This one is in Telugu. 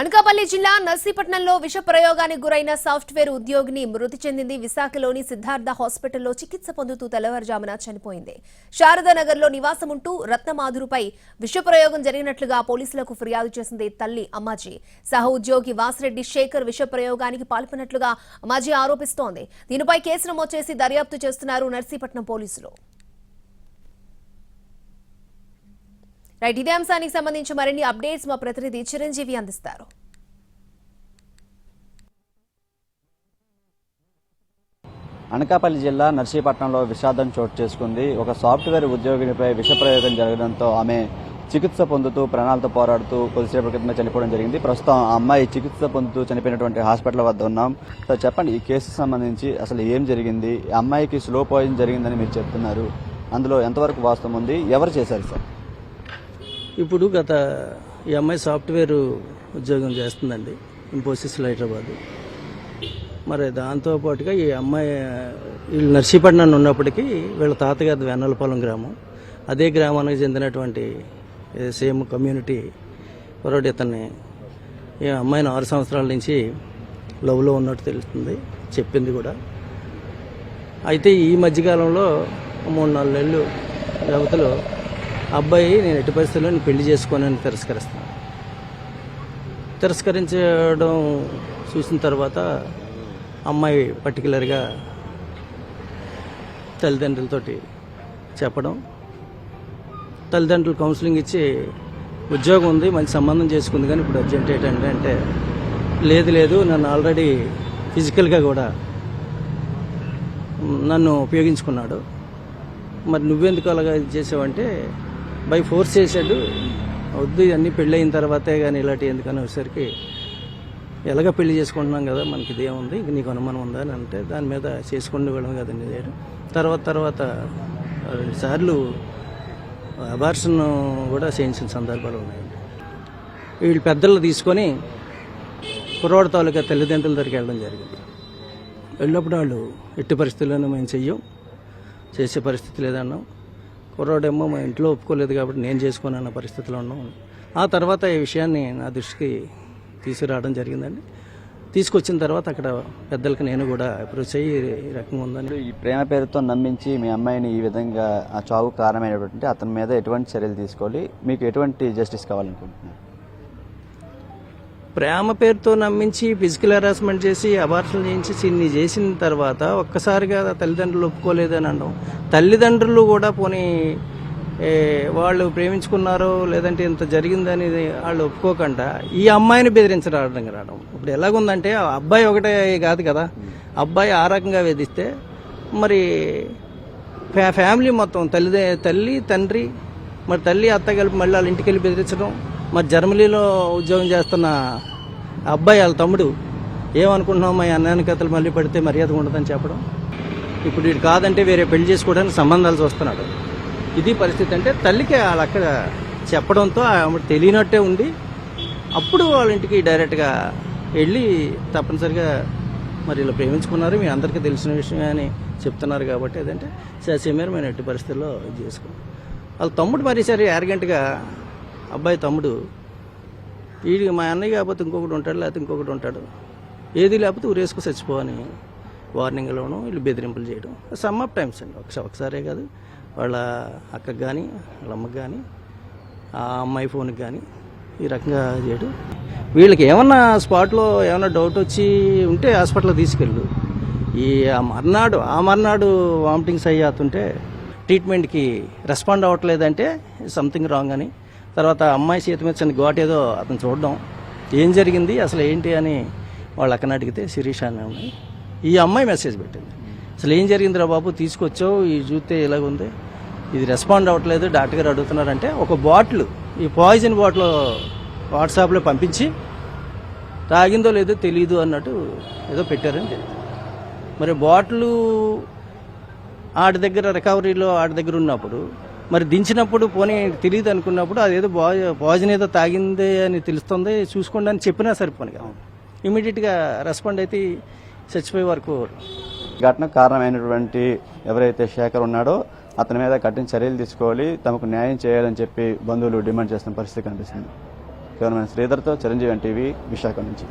అనకాపల్లి జిల్లా నర్సీపట్నంలో విష ప్రయోగానికి గురైన సాఫ్ట్వేర్ ఉద్యోగిని మృతి చెందింది విశాఖలోని సిద్ధార్థ హాస్పిటల్లో చికిత్స పొందుతూ తెల్లవారుజామున చనిపోయింది. శారదానగర్లో నివాసం ఉంటూ రత్నమాధురుపై విష ప్రయోగం జరిగినట్లుగా పోలీసులకు ఫిర్యాదు చేసింది తల్లి అమ్మాజీ. సహ ఉద్యోగి వాసిరెడ్డి శేఖర్ విష ప్రయోగానికి పాల్పడినట్లుగా అమ్మాజీ ఆరోపిస్తోంది. దీనిపై కేసు నమోదు చేసి దర్యాప్తు చేస్తున్నారు నర్సీపట్నం పోలీసులు. రైట్ ఇదే అంశానికి సంబంధించి మరిన్ని అప్డేట్స్ మా ప్రతినిధి చిరంజీవి అందిస్తారు. అనకాపల్లి జిల్లా నర్సీపట్నంలో విషాదం చోటు చేసుకుంది. ఒక సాఫ్ట్వేర్ ఉద్యోగినిపై విషప్రయోగం జరగడంతో ఆమె చికిత్స పొందుతూ ప్రాణాలతో పోరాడుతూ కొద్దిసేపటి క్రితమే చనిపోవడం జరిగింది. ప్రస్తుతం ఆ అమ్మాయి చికిత్స పొందుతూ చనిపోయినటువంటి హాస్పిటల్ వద్ద ఉన్నాం. సార్ చెప్పండి ఈ కేసు సంబంధించి అసలు ఏం జరిగింది? అమ్మాయికి స్లో పాయిజన్ జరిగిందని మీరు చెప్తున్నారు. అందులో ఎంతవరకు వాస్తవం ఉంది? ఎవరు చేశారు సార్? ఇప్పుడు గత ఈ అమ్మాయి సాఫ్ట్వేర్ ఉద్యోగం చేస్తుందండి ఇన్ఫోసిస్ హైదరాబాద్. మరి దాంతో పాటుగా ఈ అమ్మాయి వీళ్ళు నర్సీపట్నం ఉన్నప్పటికీ వీళ్ళ తాతగారి వెన్నలపాలెం గ్రామం. అదే గ్రామానికి చెందినటువంటి సేమ్ కమ్యూనిటీ కుర్రాడు ఇతన్ని ఈ అమ్మాయిని ఆరు సంవత్సరాల నుంచి లవ్లో ఉన్నట్టు తెలుస్తుంది చెప్పింది కూడా. అయితే ఈ మధ్యకాలంలో మూడు నాలుగు నెలలు వ్యవధిలో అబ్బాయి నేను ఎట్టి పరిస్థితుల్లో నేను పెళ్ళి చేసుకోనని తిరస్కరిస్తాను. తిరస్కరించడం చూసిన తర్వాత అమ్మాయి పర్టికులర్గా తల్లిదండ్రులతోటి చెప్పడం తల్లిదండ్రులు కౌన్సిలింగ్ ఇచ్చి ఉద్యోగం ఉంది మంచి సంబంధం చేసుకుంది కానీ ఇప్పుడు అర్జెంట్ ఏంటంటే అంటే లేదు లేదు నన్ను ఆల్రెడీ ఫిజికల్గా కూడా నన్ను ఉపయోగించుకున్నాడు. మరి నువ్వెందుకు అలాగా ఇది చేసావంటే బై ఫోర్స్ చేశాడు. వద్దు ఇవన్నీ పెళ్ళి అయిన తర్వాతే కానీ ఇలాంటి ఎందుకని వచ్చేసరికి ఎలాగ పెళ్ళి చేసుకుంటున్నాం కదా మనకి ఇదేముంది ఇంక నీకు అనుమానం ఉందా అని అంటే దాని మీద చేసుకుని వెళ్ళడం కదండి నేను. తర్వాత తర్వాత రెండు సార్లు అబార్షన్ కూడా చేయించిన సందర్భాలు ఉన్నాయండి. వీళ్ళు పెద్దలు తీసుకొని కుర్రోడ తాలూకా తల్లిదండ్రుల దగ్గరికి వెళ్ళడం జరిగింది. వెళ్ళినప్పుడు వాళ్ళు ఎట్టి పరిస్థితుల్లోనూ మేము చెయ్యం చేసే పరిస్థితి లేదన్నాం. కుర్రాడేమో మా ఇంట్లో ఒప్పుకోలేదు కాబట్టి నేను చేసుకోను అన్న పరిస్థితిలో ఉన్నాం. ఆ తర్వాత ఈ విషయాన్ని నా దృష్టికి తీసుకురావడం జరిగిందండి. తీసుకొచ్చిన తర్వాత అక్కడ పెద్దలకి నేను కూడా అప్రోచ్ అయ్యి ఈ రకంగా ఉందని. ఈ ప్రేమ పేరుతో నమ్మించి మీ అమ్మాయిని ఈ విధంగా ఆ చావు కారణమైనటువంటి అతని మీద ఎటువంటి చర్యలు తీసుకోవాలి? మీకు ఎటువంటి జస్టిస్ కావాలనుకుంటున్నారు? ప్రేమ పేరుతో నమ్మించి ఫిజికల్ హెరాస్మెంట్ చేసి అబార్షన్ చేయించి ఇన్ని చేసిన తర్వాత ఒక్కసారిగా తల్లిదండ్రులు ఒప్పుకోలేదని అనడం తల్లిదండ్రులు కూడా పోనీ వాళ్ళు ప్రేమించుకున్నారో లేదంటే ఇంత జరిగిందని వాళ్ళు ఒప్పుకోకుండా ఈ అమ్మాయిని బెదిరించడం రావడం ఇప్పుడు ఎలాగుందంటే ఆ అబ్బాయి ఒకటే కాదు కదా. అబ్బాయి ఆ రకంగా వేధిస్తే మరి ఫ్యా ఫ్యామిలీ మొత్తం తల్లి తల్లి తండ్రి మరి తల్లి అత్త కలిపి మళ్ళీ వాళ్ళ ఇంటికి వెళ్ళి బెదిరించడం మా జర్మనీలో ఉద్యోగం చేస్తున్న అబ్బాయి వాళ్ళ తమ్ముడు ఏమనుకుంటున్నావు మా అన్నానికి కథలు మళ్ళీ పడితే మర్యాద ఉండదని చెప్పడం? ఇప్పుడు వీడు కాదంటే వేరే పెళ్ళి చేసుకోవడానికి సంబంధాలు చూస్తున్నాడు. ఇది పరిస్థితి అంటే తల్లికి వాళ్ళు అక్కడ చెప్పడంతో ఆమె తెలియనట్టే ఉండి అప్పుడు వాళ్ళ ఇంటికి డైరెక్ట్గా వెళ్ళి తప్పనిసరిగా మరి ఇలా ప్రేమించుకున్నారు. మీ అందరికీ తెలిసిన విషయమే అని చెప్తున్నారు కాబట్టి అదంటే ససేమేర మేము ఎట్టి పరిస్థితుల్లో ఇది చేసుకున్నాం వాళ్ళ తమ్ముడు మరి సరే యారగెంట్గా అబ్బాయి తమ్ముడు. వీడికి మా అన్నయ్య కాకపోతే ఇంకొకటి ఉంటాడు లేకపోతే ఇంకొకటి ఉంటాడు. ఏది లేకపోతే ఊరేసుకు చచ్చిపోవని వార్నింగ్లోనూ వీళ్ళు బెదిరింపులు చేయడం. సమ్ ఆఫ్ టైమ్స్ అండి ఒకసారి ఒకసారే కాదు. వాళ్ళ అక్కకు కానీ వాళ్ళ అమ్మకి కానీ ఆ అమ్మాయి ఫోన్కి కానీ ఈ రకంగా చేయడం. వీళ్ళకి ఏమన్నా స్పాట్లో ఏమన్నా డౌట్ వచ్చి ఉంటే హాస్పిటల్కి తీసుకెళ్ళు. ఈ ఆ మర్నాడు ఆ మర్నాడు వామిటింగ్స్ అయ్యాతుంటే ట్రీట్మెంట్కి రెస్పాండ్ అవ్వట్లేదంటే సంథింగ్ రాంగ్ అని తర్వాత అమ్మాయి చేతి మీద చిన్న ఘాట్ ఏదో అతను చూడడం. ఏం జరిగింది? అసలు ఏంటి అని వాళ్ళు అక్కన అడిగితే శిరీష అని ఈ అమ్మాయి మెసేజ్ పెట్టింది. అసలు ఏం జరిగిందిరా బాబు? తీసుకొచ్చావు ఈ చూస్తే ఇలాగుంది ఇది రెస్పాండ్ అవ్వట్లేదు డాక్టర్ గారు అడుగుతున్నారంటే ఒక బాటిల్ ఈ పాయిజన్ బాటిల్ వాట్సాప్లో పంపించి తాగిందో లేదో తెలియదు అన్నట్టు ఏదో పెట్టారని తెలియదు. మరి బాటిల్ ఆడి దగ్గర రికవరీలో ఆడి దగ్గర ఉన్నప్పుడు మరి దించినప్పుడు పోనీ తెలియదు అనుకున్నప్పుడు అదేదో పాయిజన్ ఏదో తాగిందే అని తెలుస్తుంది చూసుకోండి అని చెప్పినా సరిపోను కదా. ఇమీడియట్గా రెస్పాండ్ అయితే చచ్చిపోయే వరకు ఘటనకు కారణమైనటువంటి ఎవరైతే శేఖర్ ఉన్నాడో అతని మీద కఠిన చర్యలు తీసుకోవాలి తమకు న్యాయం చేయాలని చెప్పి బంధువులు డిమాండ్ చేస్తున్న పరిస్థితి కనిపిస్తుంది. కెమెరామెన్ శ్రీధర్తో చిరంజీవి ఎన్టీవీ విశాఖ నుంచి.